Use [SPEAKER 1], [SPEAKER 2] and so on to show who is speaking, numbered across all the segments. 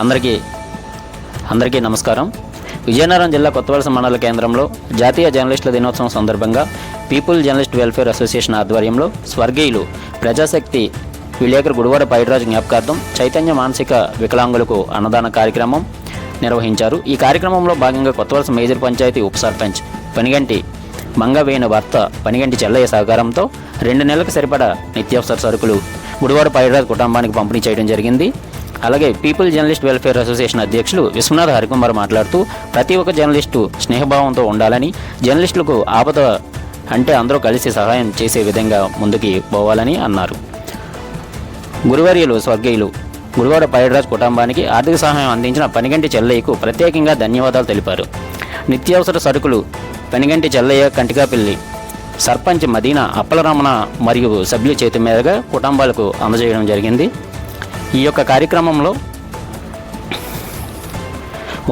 [SPEAKER 1] అందరికీ అందరికీ నమస్కారం. విజయనగరం జిల్లా కొత్తవలస మండల కేంద్రంలో జాతీయ జర్నలిస్టుల దినోత్సవం సందర్భంగా పీపుల్ జర్నలిస్ట్ వెల్ఫేర్ అసోసియేషన్ ఆధ్వర్యంలో స్వర్గీయులు ప్రజాశక్తి విలేకరు గుడివాడ పైడిరాజు జ్ఞాపకార్థం చైతన్య మానసిక వికలాంగులకు అన్నదాన కార్యక్రమం నిర్వహించారు. ఈ కార్యక్రమంలో భాగంగా కొత్తవలస మేజర్ పంచాయతీ ఉప సర్పంచ్ పనిగంటి మంగవేణు భర్త పనిగంటి చెల్లయ్య సహకారంతో రెండు నెలలకు సరిపడా నిత్యావసర సరుకులు గుడివాడ పైడిరాజు కుటుంబానికి పంపిణీ చేయడం జరిగింది. అలాగే పీపుల్ జర్నలిస్ట్ వెల్ఫేర్ అసోసియేషన్ అధ్యక్షులు విశ్వనాథ్ హరికుమార్ మాట్లాడుతూ ప్రతి ఒక్క జర్నలిస్టు స్నేహభావంతో ఉండాలని జర్నలిస్టులకు ఆపద అంటే అందరూ కలిసి సహాయం చేసే విధంగా ముందుకి పోవాలని అన్నారు. గురువర్యులు స్వర్గీయులు గురువాడ పైడరాజ్ కుటుంబానికి ఆర్థిక సహాయం అందించిన పనిగంటి చెల్లయ్యకు ప్రత్యేకంగా ధన్యవాదాలు తెలిపారు. నిత్యావసర సరుకులు పనిగంటి చెల్లయ్య కంటికాపిల్లి సర్పంచ్ మదీనా అప్పలరమణ మరియు సభ్యుల చేతి మీదుగా కుటుంబాలకు అందజేయడం జరిగింది. ఈ యొక్క కార్యక్రమంలో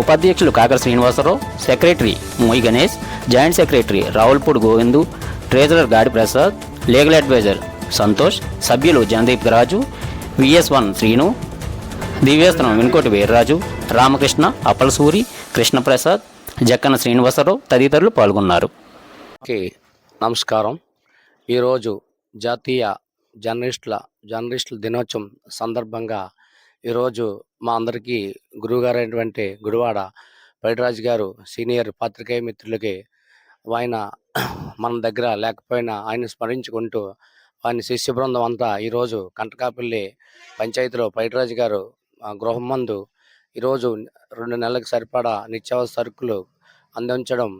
[SPEAKER 1] ఉపాధ్యక్షులు Kakara Srinivasarao secretary Moyi Ganesh joint secretary Ravulpudi Govindu treasurer Gadi Prasad legal advisor Santosh సభ్యులు జనదీప్ రాజు విఎస్ వన్ శ్రీను దివ్యాస్త్రం వెనుకోటి వీర్రాజు రామకృష్ణ అప్పలసూరి కృష్ణప్రసాద్ జక్కన శ్రీనివాసరావు తదితరులు పాల్గొన్నారు.
[SPEAKER 2] ఓకే నమస్కారం. ఈరోజు జాతీయ జర్నలిస్టుల జర్నలిస్టుల దినోత్సవం సందర్భంగా ఈరోజు మా అందరికీ గురువుగారైనటువంటి గుడివాడ పైడిరాజు గారు సీనియర్ పాత్రికేయ మిత్రులకి ఆయన మన దగ్గర లేకపోయినా ఆయన స్మరించుకుంటూ ఆయన శిష్య బృందం అంతా ఈరోజు కంటకాపల్లి పంచాయతీలో పైడిరాజు గారు గృహం మందు ఈరోజు రెండు నెలలకు సరిపడా నిత్యావసర సరుకులు అందించడం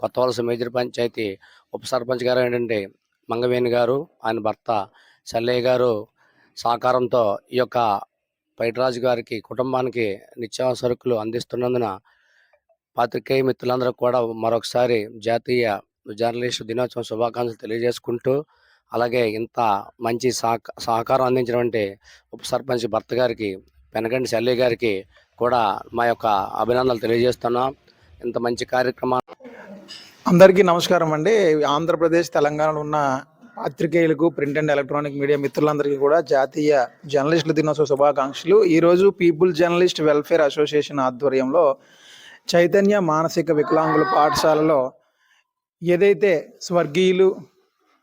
[SPEAKER 2] కొత్త వలస మేజర్ పంచాయతీ ఉప సర్పంచ్ గారు ఏంటంటే మంగవేణి గారు ఆయన భర్త చల్లయ్య గారు సహకారంతో ఈ యొక్క పైటరాజు గారికి కుటుంబానికి నిత్యావసర సరుకులు అందిస్తున్నందున పాత్రికేయ మిత్రులందరూ కూడా మరొకసారి జాతీయ జర్నలిస్టు దినోత్సవం శుభాకాంక్షలు తెలియజేసుకుంటూ అలాగే ఇంత మంచి సహక సహకారం అందించినటువంటి ఉప సర్పంచ్ భర్త గారికి పెనగంటి చల్లయ్య గారికి కూడా మా యొక్క అభినందనలు తెలియజేస్తున్నాం. ఇంత మంచి కార్యక్రమం
[SPEAKER 3] అందరికీ నమస్కారం అండి. ఆంధ్రప్రదేశ్ తెలంగాణలో ఉన్న పాత్రికేయులకు ప్రింట్ అండ్ ఎలక్ట్రానిక్ మీడియా మిత్రులందరికీ కూడా జాతీయ జర్నలిస్టుల దినోత్సవ శుభాకాంక్షలు. ఈరోజు పీపుల్ జర్నలిస్ట్ వెల్ఫేర్ అసోసియేషన్ ఆధ్వర్యంలో చైతన్య మానసిక వికలాంగుల పాఠశాలలో ఏదైతే స్వర్గీయులు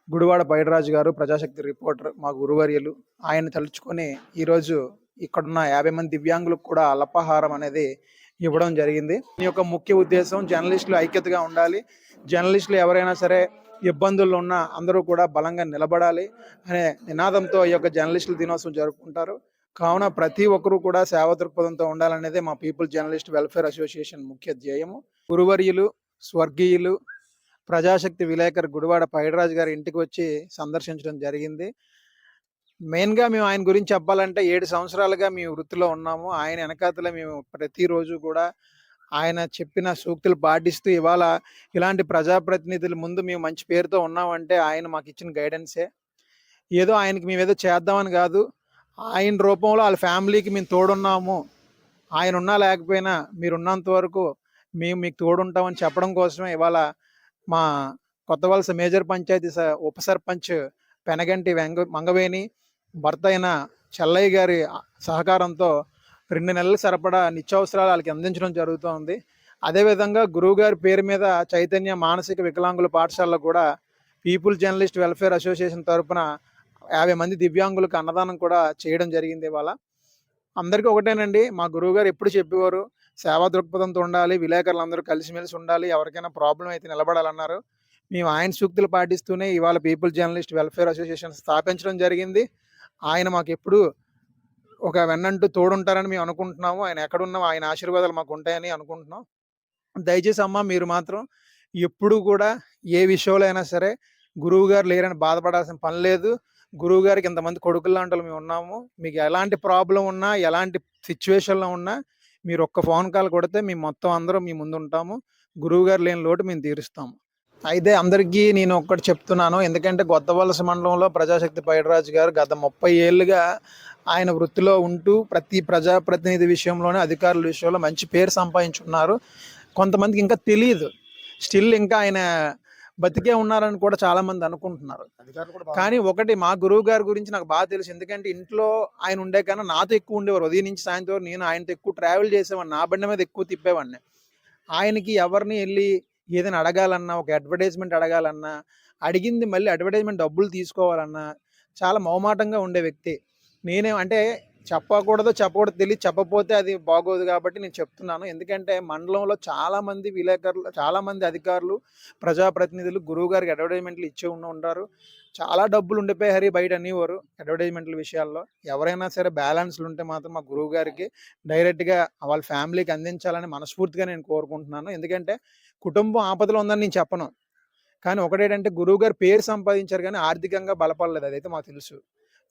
[SPEAKER 3] గుడివాడ పైడరాజు గారు ప్రజాశక్తి రిపోర్టర్ మా గురువర్యులు ఆయన తలుచుకొని ఈరోజు ఇక్కడున్న యాభై మంది దివ్యాంగులకు కూడా అల్పహారం అనేది ఇవ్వడం జరిగింది. దీని యొక్క ముఖ్య ఉద్దేశం జర్నలిస్టులు ఐక్యతగా ఉండాలి. జర్నలిస్టులు ఎవరైనా సరే ఇబ్బందుల్లో ఉన్న అందరూ కూడా బలంగా నిలబడాలి అనే నినాదంతో ఈ యొక్క జర్నలిస్టుల దినోత్సవం జరుపుకుంటారు. కావున ప్రతి ఒక్కరూ కూడా సేవా దృక్పథంతో ఉండాలనేదే మా పీపుల్ జర్నలిస్ట్ వెల్ఫేర్ అసోసియేషన్ ముఖ్య ధ్యేయము. గురువర్యులు స్వర్గీయులు ప్రజాశక్తి విలేకరు గుడివాడ పైడరాజు గారి ఇంటికి వచ్చి సందర్శించడం జరిగింది. మెయిన్గా మేము ఆయన గురించి చెప్పాలంటే ఏడు సంవత్సరాలుగా మేము వృత్తిలో ఉన్నాము. ఆయన వెనకాతల మేము ప్రతిరోజు కూడా ఆయన చెప్పిన సూక్తులు పాటిస్తూ ఇవాళ ఇలాంటి ప్రజాప్రతినిధుల ముందు మేము మంచి పేరుతో ఉన్నామంటే ఆయన మాకు ఇచ్చిన గైడెన్సే. ఏదో ఆయనకి మేము ఏదో చేద్దామని కాదు ఆయన రూపంలో వాళ్ళ ఫ్యామిలీకి మేము తోడున్నాము. ఆయన ఉన్నా లేకపోయినా మీరున్నంత వరకు మేము మీకు తోడుంటామని చెప్పడం కోసమే ఇవాళ మా కొత్త వలస మేజర్ పంచాయతీ స- ఉప సర్పంచ్ పెనగంటి వెంగ మంగవేణి భర్త అయిన చెల్లయ్య గారి సహకారంతో రెండు నెలల సరిపడా నిత్యావసరాలు వాళ్ళకి అందించడం జరుగుతోంది. అదేవిధంగా గురువుగారి పేరు మీద చైతన్య మానసిక వికలాంగుల పాఠశాలలో కూడా పీపుల్ జర్నలిస్ట్ వెల్ఫేర్ అసోసియేషన్ తరపున యాభై మంది దివ్యాంగులకు అన్నదానం కూడా చేయడం జరిగింది ఇవాళ. అందరికీ ఒకటేనండి మా గురువుగారు ఎప్పుడు చెప్పేవారు సేవా దృక్పథంతో ఉండాలి విలేకరులు అందరూ కలిసిమెలిసి ఉండాలి ఎవరికైనా ప్రాబ్లం అయితే నిలబడాలన్నారు. మేము ఆయన సూక్తులు పాటిస్తూనే ఇవాళ పీపుల్ జర్నలిస్ట్ వెల్ఫేర్ అసోసియేషన్ స్థాపించడం జరిగింది. ఆయన మాకు ఎప్పుడు ఒక వెన్నంటూ తోడుంటారని మేము అనుకుంటున్నాము. ఆయన ఎక్కడున్నాం ఆయన ఆశీర్వాదాలు మాకు ఉంటాయని అనుకుంటున్నాం. దయచేసి అమ్మ మీరు మాత్రం ఎప్పుడు కూడా ఏ విషయంలో అయినా సరే గురువు గారు లేరని బాధపడాల్సిన పని లేదు. గురువు గారికి ఇంతమంది కొడుకులు లాంటి వాళ్ళు మేము ఉన్నాము. మీకు ఎలాంటి ప్రాబ్లం ఉన్నా ఎలాంటి సిచ్యువేషన్లో ఉన్నా మీరు ఒక్క ఫోన్ కాల్ కొడితే మేము మొత్తం అందరం మీ ముందు ఉంటాము. గురువు గారు లేని లోటు మేము తీరుస్తాము. అయితే అందరికీ నేను ఒక్కటి చెప్తున్నాను. ఎందుకంటే కొత్త వలస మండలంలో ప్రజాశక్తి పైడరాజు గారు గత ముప్పై ఏళ్ళుగా ఆయన వృత్తిలో ఉంటూ ప్రతి ప్రజాప్రతినిధి విషయంలోనే అధికారుల విషయంలో మంచి పేరు సంపాదించున్నారు. కొంతమందికి ఇంకా తెలియదు స్టిల్ ఇంకా ఆయన బతికే ఉన్నారని కూడా చాలా మంది అనుకుంటున్నారు కానీ ఒకటి మా గురువు గారి గురించి నాకు బాగా తెలుసు. ఎందుకంటే ఇంట్లో ఆయన ఉండే కన్నా నాతో ఎక్కువ ఉండేవారు. ఉదయం నుంచి సాయంత్రం వరకు నేను ఆయనతో ఎక్కువ ట్రావెల్ చేసేవాడిని. నా బండి మీద ఎక్కువ తిప్పేవాడిని. ఆయనకి ఎవరిని వెళ్ళి ఏదైనా అడగాలన్నా ఒక అడ్వర్టైజ్మెంట్ అడగాలన్నా అడిగింది మళ్ళీ అడ్వర్టైజ్మెంట్ డబ్బులు తీసుకోవాలన్నా చాలా మౌమాటంగా ఉండే వ్యక్తి. నేనే అంటే చెప్పకూడదు చెప్పకూడదు తెలియదు చెప్పకపోతే అది బాగోదు కాబట్టి నేను చెప్తున్నాను. ఎందుకంటే మండలంలో చాలామంది విలేకరులు చాలామంది అధికారులు ప్రజాప్రతినిధులు గురువు గారికి అడ్వర్టైజ్మెంట్లు ఇచ్చి ఉంటారు చాలా డబ్బులు ఉండిపోయి హరి బయట అనేవారు అడ్వర్టైజ్మెంట్ల విషయాల్లో. ఎవరైనా సరే బ్యాలెన్స్లు ఉంటే మాత్రం మా గురువు గారికి డైరెక్ట్గా వాళ్ళ ఫ్యామిలీకి అందించాలని మనస్ఫూర్తిగా నేను కోరుకుంటున్నాను. ఎందుకంటే కుటుంబం ఆపదలో ఉందని నేను చెప్పను. కానీ ఒకటేంటంటే గురువు గారు పేరు సంపాదించారు కానీ ఆర్థికంగా బలపడలేదు. అదైతే మాకు తెలుసు.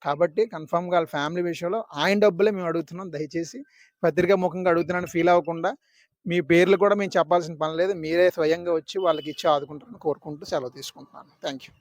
[SPEAKER 3] కాబట్టి కన్ఫామ్గా వాళ్ళ ఫ్యామిలీ విషయంలో ఆయన డబ్బులే మేము అడుగుతున్నాం. దయచేసి పత్రికా ముఖంగా అడుగుతున్నాను ఫీల్ అవ్వకుండా మీ పేర్లు కూడా మేము చెప్పాల్సిన పని లేదు. మీరే స్వయంగా వచ్చి వాళ్ళకి ఇచ్చి ఆదుకుంటారని కోరుకుంటూ సెలవు తీసుకుంటున్నాను. Thank you